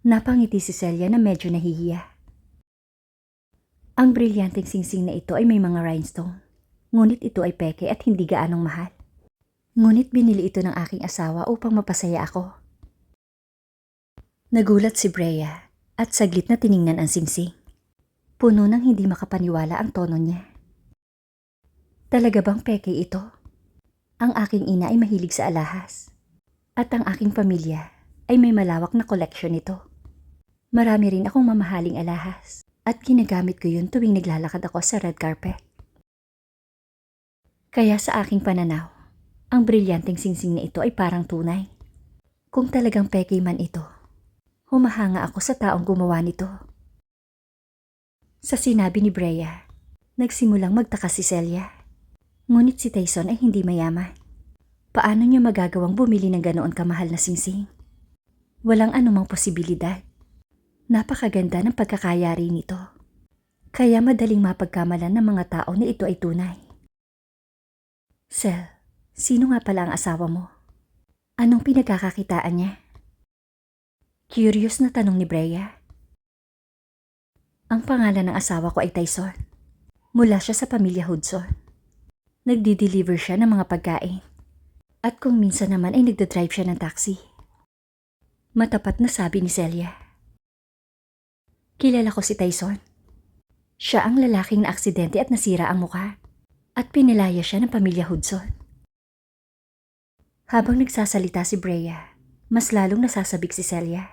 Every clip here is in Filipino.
Napangiti si Celia na medyo nahihiya. Ang brilyanteng singsing na ito ay may mga rhinestone. Ngunit ito ay peke at hindi gaanong mahal. Ngunit binili ito ng aking asawa upang mapasaya ako. Nagulat si Brea at saglit na tiningnan ang singsing. Puno ng hindi makapaniwala ang tono niya. Talaga bang peke ito? Ang aking ina ay mahilig sa alahas. At ang aking pamilya ay may malawak na koleksyon nito. Marami rin akong mamahaling alahas at ginagamit ko yun tuwing naglalakad ako sa red carpet. Kaya sa aking pananaw, ang brilyanteng singsing na ito ay parang tunay. Kung talagang peke man ito, humahanga ako sa taong gumawa nito. Sa sinabi ni Brea, nagsimulang magtaka si Celia. Ngunit si Tyson ay hindi mayaman. Paano niya magagawang bumili ng ganoon kamahal na singsing? Walang anumang posibilidad. Napakaganda ng pagkakayari nito. Kaya madaling mapagkamalan ng mga tao na ito ay tunay. Sel, sino nga pala ang asawa mo? Anong pinagkakakitaan niya? Curious na tanong ni Brea. Ang pangalan ng asawa ko ay Tyson. Mula siya sa pamilya Hudson. Nagdi-deliver siya ng mga pagkain. At kung minsan naman ay nagdadrive siya ng taxi. Matapat na sabi ni Celia. Kilala ko si Tyson. Siya ang lalaking na aksidente at nasira ang mukha. At pinilaya siya ng pamilya Hudson. Habang nagsasalita si Brea, mas lalong nasasabik si Celia.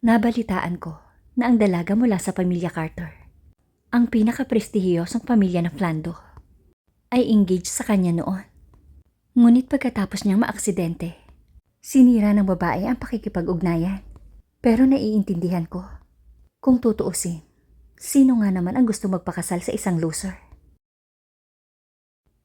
Nabalitaan ko na ang dalaga mula sa pamilya Carter, ang pinaka-prestihiyosong pamilya ng Flando, ay engaged sa kanya noon. Ngunit pagkatapos niyang maaksidente, sinira ng babae ang pakikipag-ugnayan. Pero naiintindihan ko, kung tutuusin, sino nga naman ang gusto magpakasal sa isang loser?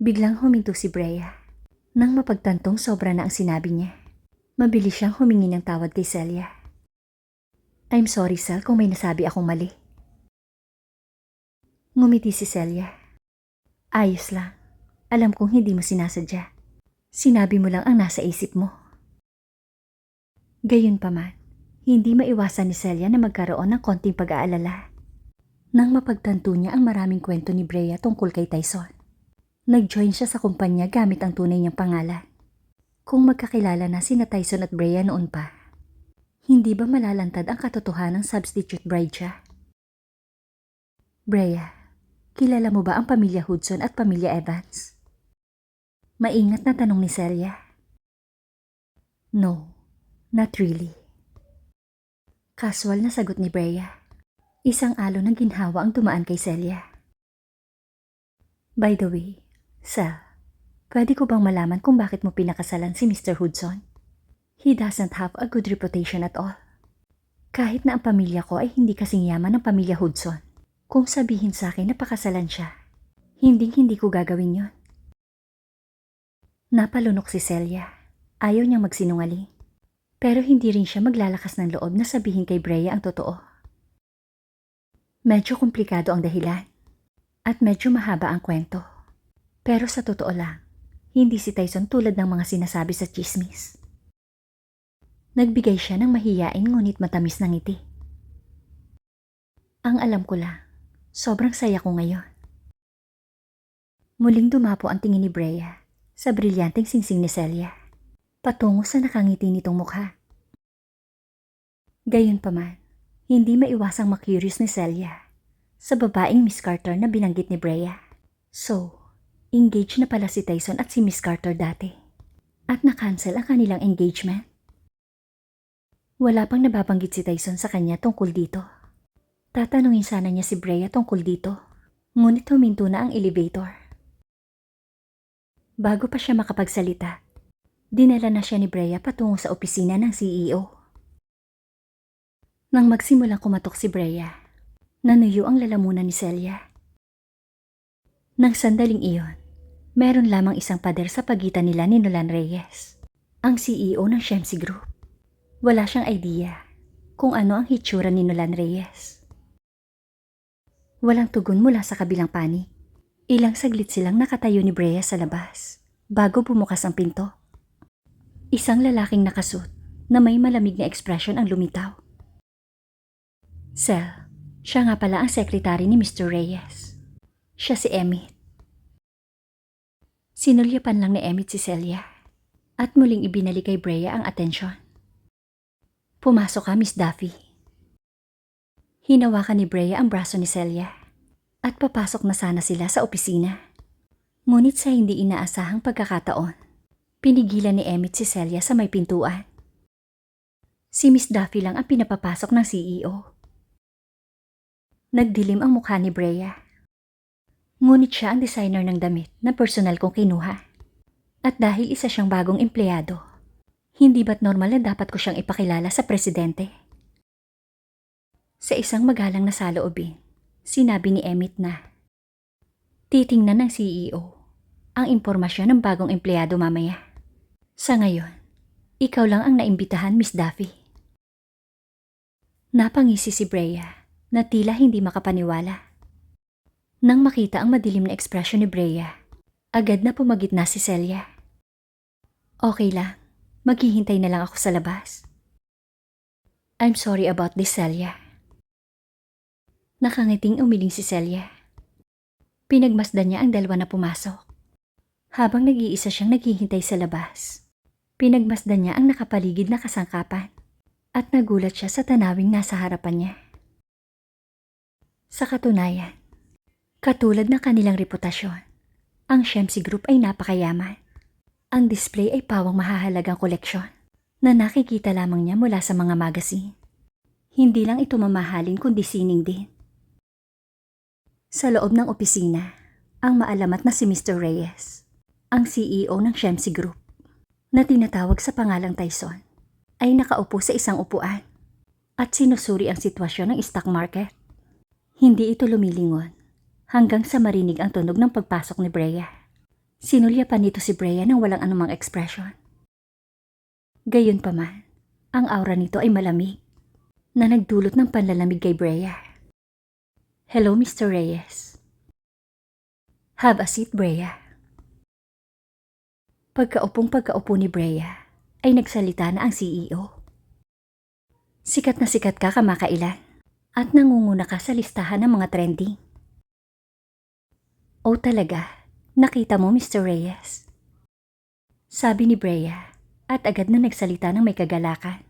Biglang huminto si Brea. Nang mapagtantong sobra na ang sinabi niya, mabilis siyang humingi ng tawad kay Celia. I'm sorry, Sel, kung may nasabi akong mali. Ngumiti si Celia. Ayos lang. Alam kong hindi mo sinasadya. Sinabi mo lang ang nasa isip mo. Gayunpaman, hindi maiwasan ni Celia na magkaroon ng konting pag-aalala. Nang mapagtanto niya ang maraming kwento ni Brea tungkol kay Tyson. Nag-join siya sa kumpanya gamit ang tunay niyang pangalan. Kung magkakilala na sina Tyson at Brea noon pa, hindi ba malalantad ang katotohanang substitute bride siya? Brea, kilala mo ba ang pamilya Hudson at pamilya Evans? Maingat na tanong ni Celia. No, not really. Casual na sagot ni Brea. Isang alo ng ginhawa ang dumaan kay Celia. By the way, Sal, pwede ko bang malaman kung bakit mo pinakasalan si Mr. Hudson? He doesn't have a good reputation at all. Kahit na ang pamilya ko ay hindi kasing yaman ng pamilya Hudson. Kung sabihin sa akin na pakasalan siya, hindi hindi ko gagawin yon. Napalunok si Celia. Ayaw niyang magsinungaling. Pero hindi rin siya maglalakas ng loob na sabihin kay Brea ang totoo. Medyo komplikado ang dahilan. At medyo mahaba ang kwento. Pero sa totoo lang, hindi si Tyson tulad ng mga sinasabi sa chismis. Nagbigay siya ng mahiyain ngunit matamis ng ngiti. Ang alam ko lang, sobrang saya ko ngayon. Muling dumapo ang tingin ni Brea sa brilyanteng singsing ni Celia, patungo sa nakangiti nitong mukha. Gayunpaman, hindi maiwasang makurious ni Celia sa babaeng Miss Carter na binanggit ni Brea. So, engaged na pala si Tyson at si Miss Carter dati. At na-cancel ang kanilang engagement. Wala pang nababanggit si Tyson sa kanya tungkol dito. Tatanungin sana niya si Brea tungkol dito. Ngunit huminto na ang elevator. Bago pa siya makapagsalita, dinala na siya ni Brea patungo sa opisina ng CEO. Nang magsimulang kumatok si Brea, nanuyo ang lalamunan ni Celia. Nang sandaling iyon, meron lamang isang pader sa pagitan nila ni Nolan Reyes, ang CEO ng Shemsi Group. Wala siyang idea kung ano ang hitsura ni Nolan Reyes. Walang tugon mula sa kabilang panig. Ilang saglit silang nakatayo ni Brea sa labas bago bumukas ang pinto. Isang lalaking nakasuot na may malamig na ekspresyon ang lumitaw. Sel, siya nga pala ang sekretary ni Mr. Reyes. Siya si Emmett. Sinulyapan lang ni Emmett si Celia at muling ibinalik kay Brea ang atensyon. Pumasok ka, Miss Duffy. Hinawakan ni Brea ang braso ni Celia at papasok na sana sila sa opisina. Ngunit sa hindi inaasahang pagkakataon, pinigilan ni Emmett si Celia sa may pintuan. Si Miss Duffy lang ang pinapapasok ng CEO. Nagdilim ang mukha ni Brea. Ngunit siya ang designer ng damit na personal kong kinuha. At dahil isa siyang bagong empleyado, hindi ba't normal na dapat ko siyang ipakilala sa presidente? Sa isang magalang na saloobin, sinabi ni Emmett na titingnan ng CEO ang impormasyon ng bagong empleyado mamaya. Sa ngayon, ikaw lang ang naimbitahan, Miss Duffy. Napangisi si Brea na tila hindi makapaniwala. Nang makita ang madilim na ekspresyon ni Brea, agad na pumagit na si Celia. Okay lang, maghihintay na lang ako sa labas. I'm sorry about this, Celia. Nakangiting umiling si Celia. Pinagmasdan niya ang dalawa na pumasok. Habang nag-iisa siyang naghihintay sa labas, pinagmasdan niya ang nakapaligid na kasangkapan at nagulat siya sa tanawing nasa harapan niya. Sa katunayan, katulad ng kanilang reputasyon, ang Shemsi Group ay napakayaman. Ang display ay pawang mahahalagang koleksyon na nakikita lamang niya mula sa mga magazine. Hindi lang ito mamahalin kundi sining din. Sa loob ng opisina, ang maalamat na si Mr. Reyes, ang CEO ng Shemsi Group, na tinatawag sa pangalang Tyson, ay nakaupo sa isang upuan at sinusuri ang sitwasyon ng stock market. Hindi ito lumilingon hanggang sa marinig ang tunog ng pagpasok ni Brea. Sinulya pa nito si Brea ng walang anumang ekspresyon. Gayon pa man, ang aura nito ay malamig na nagdulot ng panlalamig kay Brea. Hello, Mr. Reyes. Have a seat, Brea. Pagkaupong pagkaupo ni Brea, ay nagsalita na ang CEO. Sikat na sikat ka kamakailan at nangunguna ka sa listahan ng mga trending. Oh talaga, nakita mo Mr. Reyes. Sabi ni Brea at agad na nagsalita ng may kagalakan.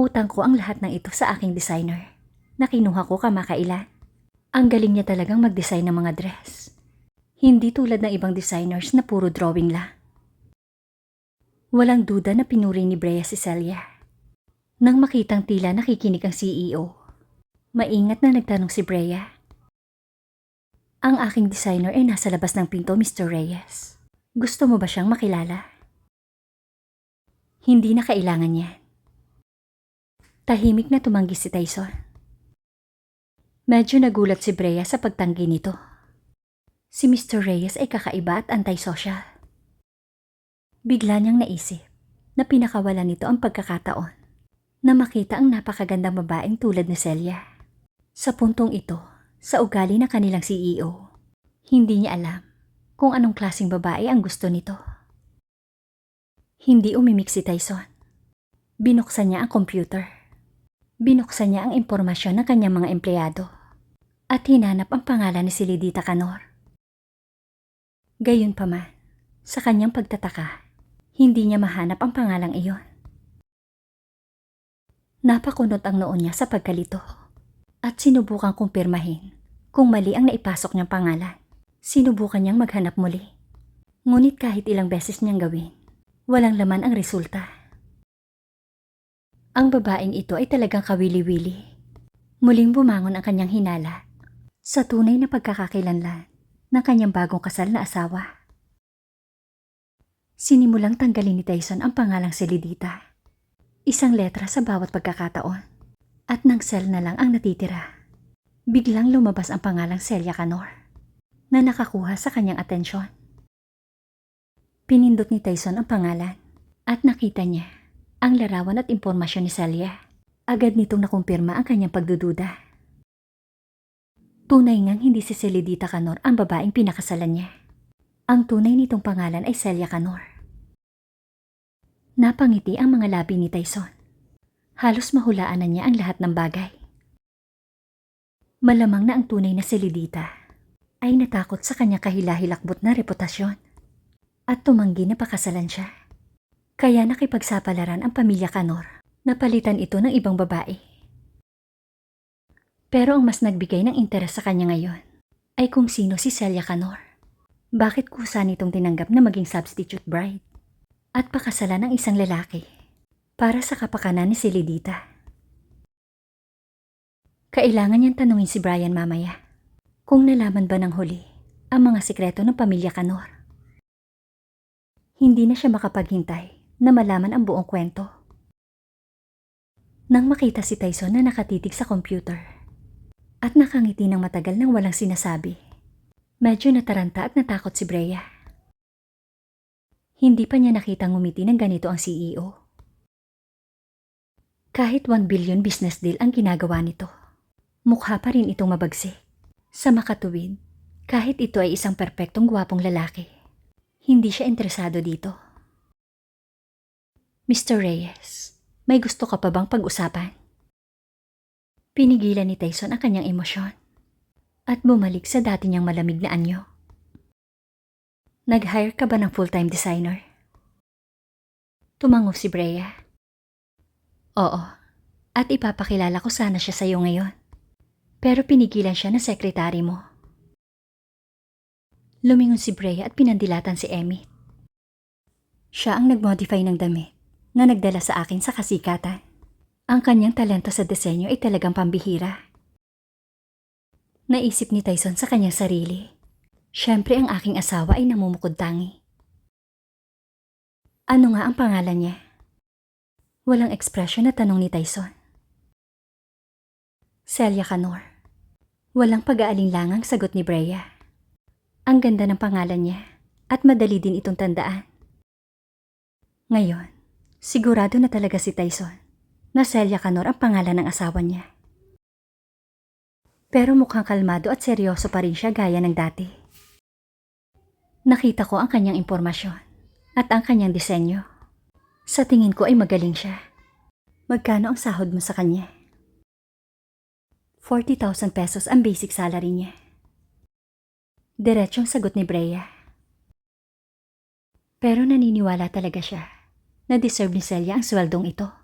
Utang ko ang lahat ng ito sa aking designer na kinuha ko kamakailan. Ang galing niya talagang mag-design ng mga dress. Hindi tulad ng ibang designers na puro drawing lang. Walang duda na pinuri ni Brea si Celia. Nang makitang tila nakikinig ang CEO, maingat na nagtanong si Brea. Ang aking designer ay nasa labas ng pinto, Mr. Reyes. Gusto mo ba siyang makilala? Hindi na kailangan yan. Tahimik na tumanggi si Tyson. Medyo nagulat si Brea sa pagtanggi nito. Si Mr. Reyes ay kakaiba at antisocial. Bigla niyang naisip na pinakawalan nito ang pagkakataon na makita ang napakagandang babaeng tulad ni Celia. Sa puntong ito, sa ugali ng kanilang CEO, hindi niya alam kung anong klaseng babae ang gusto nito. Hindi umimik si Tyson. Binuksan niya ang computer. Binuksan niya ang impormasyon ng kanyang mga empleyado at hinanap ang pangalan ni Silidita Canor. Gayon pa man, sa kanyang pagtataka, hindi niya mahanap ang pangalang iyon. Napakunot ang noon niya sa pagkalito at sinubukang kumpirmahin kung mali ang naipasok niyang pangalan. Sinubukan niyang maghanap muli. Ngunit kahit ilang beses niyang gawin, walang laman ang resulta. Ang babaeng ito ay talagang kawili-wili. Muling bumangon ang kanyang hinala sa tunay na pagkakakilanlan ng kanyang bagong kasal na asawa. Sinimulang tanggalin ni Tyson ang pangalang Selidita. Isang letra sa bawat pagkakataon. At nang cell na lang ang natitira. Biglang lumabas ang pangalang Celia Canor na nakakuha sa kanyang atensyon. Pinindot ni Tyson ang pangalan at nakita niya ang larawan at impormasyon ni Celia. Agad nitong nakumpirma ang kanyang pagdududa. Tunay ngang hindi si Celidita Canor ang babaeng pinakasalan niya. Ang tunay nitong pangalan ay Celia Canor. Napangiti ang mga labi ni Tyson. Halos mahulaan na niya ang lahat ng bagay. Malamang na ang tunay na si Lidita ay natakot sa kanya kahilahilakbot na reputasyon at tumanggi na pakasalan siya. Kaya nakipagsapalaran ang pamilya Kanor na palitan ito ng ibang babae. Pero ang mas nagbigay ng interes sa kanya ngayon ay kung sino si Celia Canor. Bakit kusa nitong tinanggap na maging substitute bride? At pakasalan ng isang lalaki para sa kapakanan ni Silidita. Kailangan niyang tanungin si Brian mamaya kung nalaman ba ng huli ang mga sikreto ng pamilya Canor. Hindi na siya makapaghintay na malaman ang buong kwento. Nang makita si Tyson na nakatitig sa computer at nakangiti ng matagal nang walang sinasabi, medyo nataranta at natakot si Brea. Hindi pa niya nakitang ngumiti ng ganito ang CEO. Kahit 1 billion business deal ang ginagawa nito, mukha pa rin itong mabagsik. Sa makatuwid, kahit ito ay isang perpektong gwapong lalaki, hindi siya interesado dito. Mr. Reyes, may gusto ka pa bang pag-usapan? Pinigilan ni Tyson ang kanyang emosyon at bumalik sa dati niyang malamig na anyo. Nag-hire ka ba ng full-time designer? Tumango si Brea. Oo, at ipapakilala ko sana siya sa'yo ngayon. Pero pinigilan siya ng sekretary mo. Lumingon si Brea at pinandilatan si Emmy. Siya ang nag-modify ng damit na nagdala sa akin sa kasikatan. Ang kanyang talento sa disenyo ay talagang pambihira. Naisip ni Tyson sa kanyang sarili. Siyempre ang aking asawa ay namumukod tangi. Ano nga ang pangalan niya? Walang ekspresyon na tanong ni Tyson. Celia Canor. Walang pag-aalinlangang sagot ni Brea. Ang ganda ng pangalan niya at madali din itong tandaan. Ngayon, sigurado na talaga si Tyson na Celia Canor ang pangalan ng asawa niya. Pero mukhang kalmado at seryoso pa rin siya gaya ng dati. Nakita ko ang kanyang impormasyon at ang kanyang disenyo. Sa tingin ko ay magaling siya. Magkano ang sahod mo sa kanya? 40,000 pesos ang basic salary niya. Diretsyong sagot ni Brea. Pero naniniwala talaga siya na deserve ni Celia ang sweldong ito.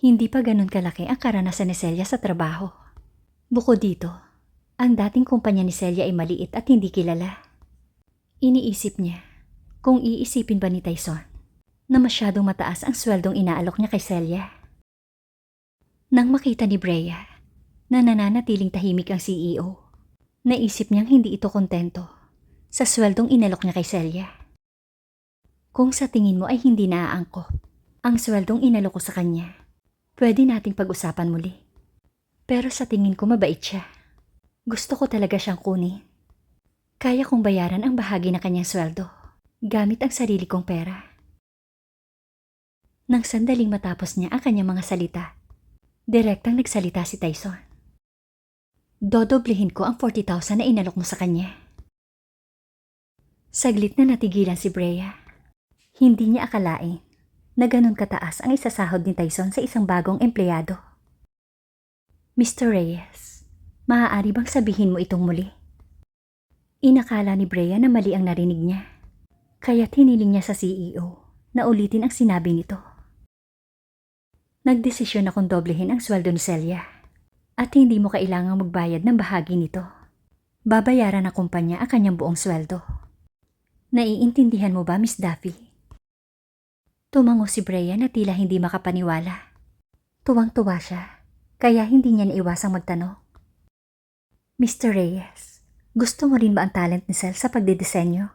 Hindi pa ganun kalaki ang karanasan ni Celia sa trabaho. Bukod dito, ang dating kumpanya ni Celia ay maliit at hindi kilala. Iniisip niya kung iisipin ba ni Tyson na masyadong mataas ang sweldong inaalok niya kay Celia. Nang makita ni Brea na nananatiling tahimik ang CEO, naisip niyang hindi ito kontento sa sweldong inalok niya kay Celia. Kung sa tingin mo ay hindi naaangkop ang sweldong inalok ko sa kanya, pwede nating pag-usapan muli. Pero sa tingin ko mabait siya. Gusto ko talaga siyang kunin. Kaya kong bayaran ang bahagi ng kanyang sweldo gamit ang sarili kong pera. Nang sandaling matapos niya ang kanyang mga salita, direktang nagsalita si Tyson. Dodoblehin ko ang 40,000 na inalok mo sa kanya. Saglit na natigilan si Brea. Hindi niya akalain na ganun kataas ang isasahod ni Tyson sa isang bagong empleyado. Mr. Reyes, maaari bang sabihin mo itong muli? Inakala ni Brea na mali ang narinig niya. Kaya hiniling niya sa CEO na ulitin ang sinabi nito. Nagdesisyon akong doblehin ang sweldo ni Celia at hindi mo kailangang magbayad ng bahagi nito. Babayaran ng kumpanya ang kanyang buong sweldo. Naiintindihan mo ba, Miss Duffy? Tumango si Brea na tila hindi makapaniwala. Tuwang-tuwa siya, kaya hindi niya naiwasang magtanong. Mr. Reyes, gusto mo rin ba ang talent ni Cel sa pagdidisenyo?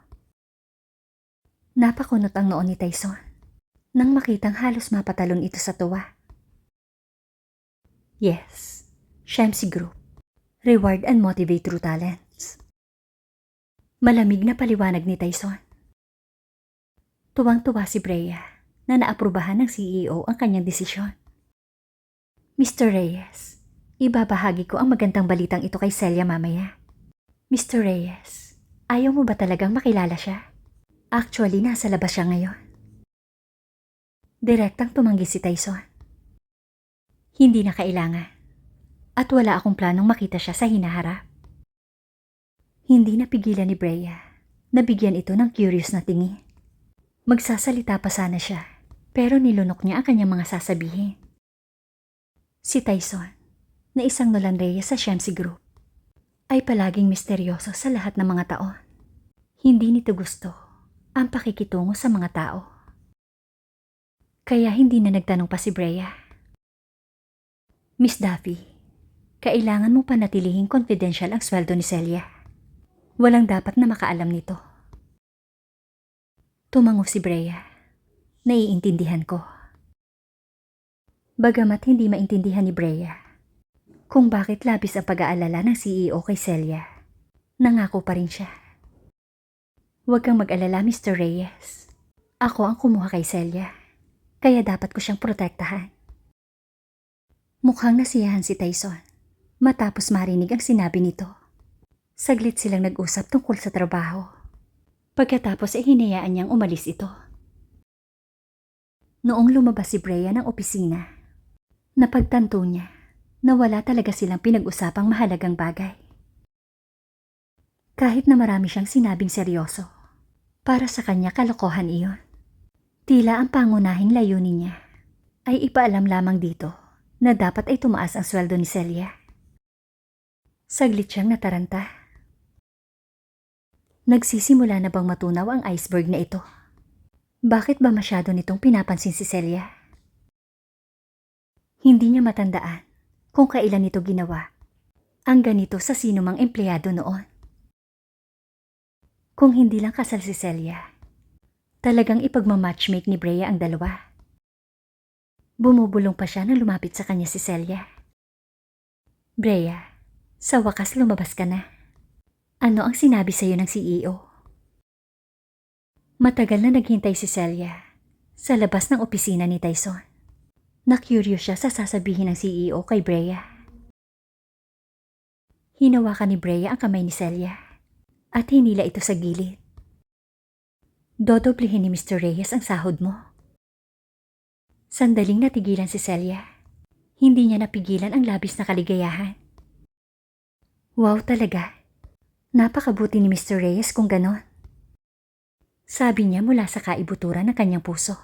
Napakunot ang noon ni Tyson nang makitang halos mapatalon ito sa tuwa. Yes, Shamsi Group. Reward and motivate through talents. Malamig na paliwanag ni Tyson. Tuwang-tuwa si Brea na naaprubahan ng CEO ang kanyang desisyon. Mr. Reyes, ibabahagi ko ang magandang balitang ito kay Celia mamaya. Mr. Reyes, ayaw mo ba talagang makilala siya? Actually, nasa labas siya ngayon. Direktang tumanggi si Tyson. Hindi na kailangan. At wala akong planong makita siya sa hinaharap. Hindi napigilan ni Brea. Nabigyan ito ng curious na tingin. Magsasalita pa sana siya, pero nilunok niya ang kanyang mga sasabihin. Si Tyson, na isang Nolan sa Shamsi Group, ay palaging misteryoso sa lahat ng mga taon. Hindi nito gusto ang pakikitungo sa mga tao. Kaya hindi na nagtanong pa si Brea. Miss Duffy, kailangan mo panatilihing confidential ang sweldo ni Celia. Walang dapat na makaalam nito. Tumango si Brea. Naiintindihan ko. Bagamat hindi maintindihan ni Brea kung bakit labis ang pag-aalala ng CEO kay Celia, nangako pa rin siya. Huwag kang mag-alala, Mr. Reyes. Ako ang kumuha kay Celia, kaya dapat ko siyang protektahan. Mukhang nasiyahan si Tyson matapos marinig ang sinabi nito. Saglit silang nag-usap tungkol sa trabaho. Pagkatapos ay hinayaan niyang umalis ito. Noong lumabas si Brea ng opisina, napagtanto niya na wala talaga silang pinag-usapang mahalagang bagay. Kahit na marami siyang sinabing seryoso, para sa kanya kalokohan iyon. Tila ang pangunahing layunin niya ay ipaalam lamang dito na dapat ay tumaas ang sweldo ni Celia. Saglit siyang nataranta. Nagsisimula na bang matunaw ang iceberg na ito? Bakit ba masyado nitong pinapansin si Celia? Hindi niya matandaan kung kailan ito ginawa. Ang ganito sa sino mang empleyado noon. Kung hindi lang kasal si Celia, talagang ipagmamatchmake ni Brea ang dalawa. Bumubulong pa siya nang lumapit sa kanya si Celia. Brea, sa wakas lumabas ka na. Ano ang sinabi sa iyo ng CEO? Matagal na naghintay si Celia sa labas ng opisina ni Tyson. Na-curious siya sa sasabihin ng CEO kay Brea. Hinawakan ni Brea ang kamay ni Celia at hinila ito sa gilid. Dodoblihin ni Mr. Reyes ang sahod mo. Sandaling natigilan si Celia. Hindi niya napigilan ang labis na kaligayahan. Wow talaga. Napakabuti ni Mr. Reyes kung ganon. Sabi niya mula sa kaibuturan ng kanyang puso.